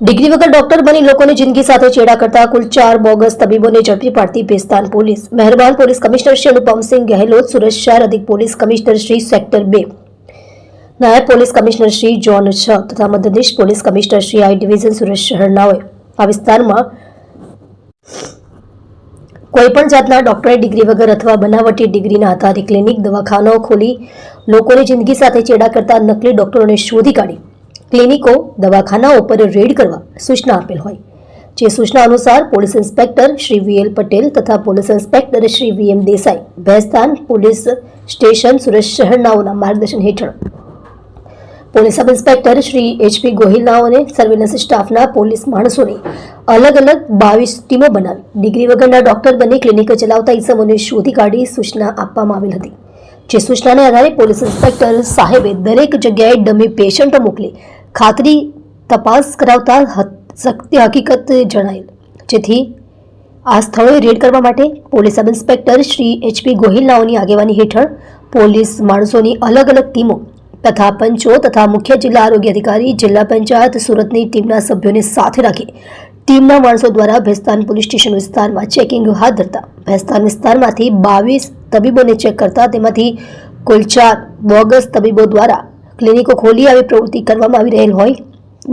Degree વગર doctor બની લોકોની જિંદગી સાથે ચેડા કરતા કુલ ચાર બોગસ તબીબોને ઝડપી પાડતી પેસ્તાન પોલીસ. મહેરબાન પોલીસ કમિશનર શ્રી અનુપમસિંહ ગહેલોત, સુરત શહેર અધિક પોલીસ કમિશનર શ્રી સેક્ટર બે. નાયબ પોલીસ કમિશનર શ્રી જોન છ તથા Madhya Pradesh police commissioner Shri I division Surat શહેરનાઓએ આ વિસ્તારમાં કોઈપણ જાતના ડોક્ટરે ડિગ્રી વગર અથવા બનાવટી ડિગ્રીના આધારે ક્લિનિક, દવાખાનાઓ ખોલી લોકોની જિંદગી સાથે ચેડા કરતા નકલી ડોક્ટરોને શોધી કાઢી. ક્લિનિકો, દવાખાનાઓ પર રેડ કરવા સૂચના આપેલ હોય. જે સૂચના અનુસાર police inspector Shri V L Patel તથા police inspector Shri V M Desai Bhestan police station Surat શહેરનાઓના માર્ગદર્શન હેઠળ. Police sub inspector Shri HP ગોહિલનાઓને surveillance સ્ટાફના પોલીસ માણસોને અલગ અલગ બાવીસ ટીમો બનાવી ડિગ્રી વગરના ડોક્ટર બની ક્લિનિક ચલાવતા ઇસમોને શોધી કાઢી સૂચના આપવામાં આવેલ હતી. જે સૂચનાને આધારે પોલીસ ઇન્સ્પેક્ટર સાહેબે દરેક જગ્યાએ ડમી પેશન્ટો મોકલી ખાતરી તપાસ કરાવતા સત્ય હકીકત જણાયેલ જેથી આ સ્થળોએ રેડ કરવા માટે police sub inspector Shri HP ગોહિલનાઓની આગેવાની હેઠળ પોલીસ માણસોની અલગ અલગ ટીમો તથા પંચો તથા મુખ્ય જિલ્લા આરોગ્ય અધિકારી, જિલ્લા પંચાયત, સુરતની ટીમના સભ્યોને સાથે રાખી ટીમના માણસો દ્વારા ભેસ્તાન પોલીસ સ્ટેશન વિસ્તારમાં ચેકિંગ હાથ ધરતા. ભેસ્તાન વિસ્તારમાંથી બાવીસ તબીબોને ચેક કરતા તેમાંથી કુલ ચાર બોગસ તબીબો દ્વારા ક્લિનિકો ખોલી આવી પ્રવૃત્તિ કરવામાં આવી રહેલ હોય,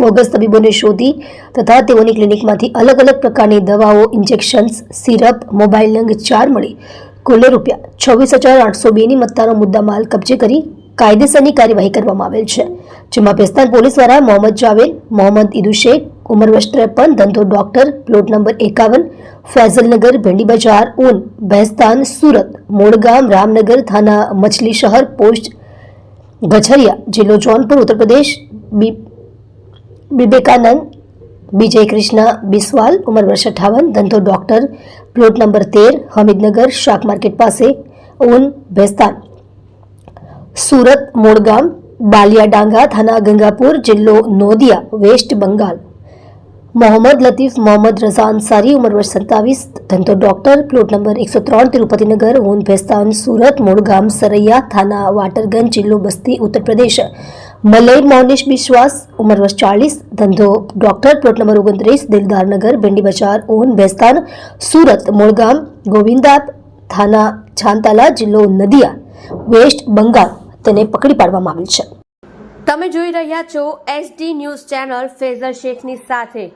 બોગસ તબીબોને શોધી તથા તેઓની ક્લિનિકમાંથી અલગ અલગ પ્રકારની દવાઓ, ઇન્જેક્શન્સ, સિરપ, મોબાઈલ નંગ ચાર મળી. કુલ રૂપિયા છવ્વીસ હજાર આઠસો બેની મત્તાનો મુદ્દામાલ કબજે કરી કાયદેસરની કાર્યવાહી કરવામાં આવેલ છે, જેમાં પેસ્તાન પોલીસ દ્વારા મોહમ્મદ જાવેદ, મોહમ્મદ ઈદુ શેખ, ઉમર વર્ષ ત્રેપન ધંધો ડોક્ટર, પ્લોટ નંબર એકાવન, ફૈઝલનગર, ભેંડી બજાર ઊન ભેસ્તાન, સુરત, મોડગામ, રામનગર, થાના, મછલી શહેર, પોસ્ટ ગછરિયા જિલ્લો જોનપુર ઉત્તર પ્રદેશ બી વિવેકાનંદ વિજય કૃષ્ણ બિસ્વાલ ઉંમર વર્ષ અઠાવન ધંધો ડોક્ટર પ્લોટ નંબર તેર હમીદનગર શાક માર્કેટ પાસે ઊન ભેસ્તાન સુરત મોડગામ બાલિયા ડાંગા થાના ગંગાપુર જિલ્લો નોદિયા વેસ્ટ બંગાળ મોહમ્મદ લતીફ, મોહમ્મદ રઝા અંસારી ઉંમર વર્ષ સત્તાવીસ, ધંધો ડોક્ટર, પ્લોટ નંબર એકસો ત્રણ, તિરુપતિનગર ઓન ભેસ્તાન, સુરત મોડગામ સરૈયા, થાના, વાટરગંજ, જિલ્લો બસ્તી, ઉત્તર પ્રદેશ. મલય, મૌનેશ બિશ્વાસ, ઉંમર વર્ષ ચાલીસ, ધંધો ડોક્ટર, પ્લોટ નંબર ઓગણત્રીસ દિલદારનગર ભેંડી બજાર ઓન ભેસ્તાન, સુરત મોડગામ ગોવિંદા થાના છાંતાલા જિલ્લો નદિયા, વેસ્ટ બંગાળ તેને પકડી પાડવામાં આવેલ છે. તમે જોઈ રહ્યા છો એસડી ન્યૂઝ ચેનલ ફેઝર શેખની સાથે.